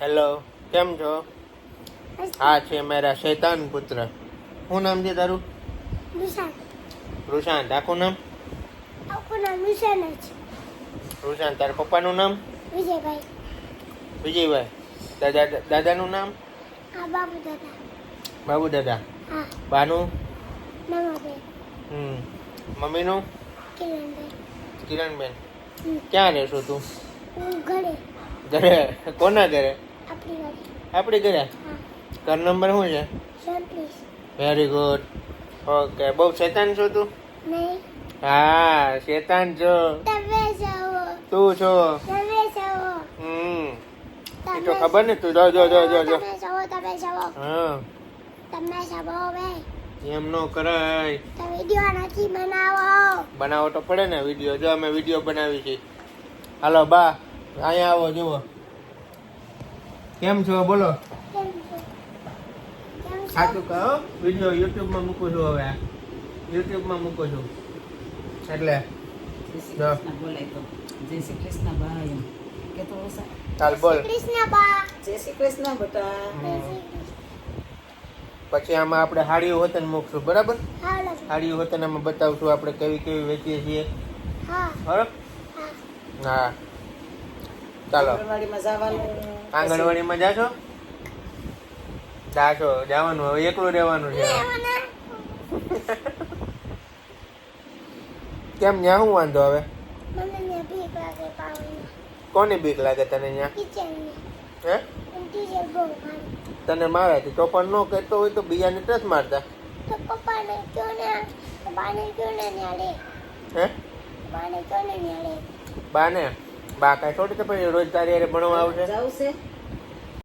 Hello કેમ છો? આ છે મારા શૈતાન પુત્ર. શું નામ છે તારું? રુશાંત આખું નામ? આખું નામ રુશાંત તારા પપ્પાનું નામ? વિજયભાઈ. વિજયભાઈ. દાદા દાદાનું નામ? બાબુ દાદા. બાબુ દાદા. હા. બાનું? હમ. મમ્મીનું? કિરણબેન. ક્યાં રહેશો તું? ઘરે. ઘરે? કોના ઘરે? આપણી ઘરે? ઘરે નંબર શું છે? વેરી ગુડ ઓકે બહુ શેતાન છો તું? હા શેતાન છો. તું છો? હમ. એ તો ખબર ને તું? જો જો જો જો જો. હા. એમ નો કરાય. વીડિયો નથી બનાવો. બનાવો તો પડે ને વીડિયો જો અમે વીડિયો બનાવી છે. હાલો બા અહીંયા આવો જુઓ. કેમ છો? બોલો. સાચું કહો. વીડિયો યુટ્યુબમાં મૂકું છું હવે. યુટ્યુબમાં મૂકું છું. એટલે જય શ્રી કૃષ્ણ બોલાય જય શ્રી કૃષ્ણ ભાઈ કે તો ચાલ બોલ. કૃષ્ણ બા જય શ્રી કૃષ્ણ બેટા. પછી આમાં આપણે હાડીઓ વતન મૂકશું બરાબર? હાડીઓ હોતન આમાં બતાવશું આપણે કેવી કેવી વેચીએ છીએ. હા. બરાબર હા. ચાલો. આંગણવાડીમાં જવાનું. આંગણવાડીમાં જાશો? જાશો. જવાનું હવે એકલું રહેવાનું છે. કેમ ન્યા શું વાંધો હવે કોની બીક લાગે તને ત્યાં હે? બહુ મારી તને મારાથી તોફાન ન કરતો હોય તો બીજાને ટચ મારતા? તો પપ્પાને કયો ને તો બાને કયો ને હે? બાને કયો ને બા કાંઈ થોડી તો પછી રોજ તારી ભણવા આવશે? છે.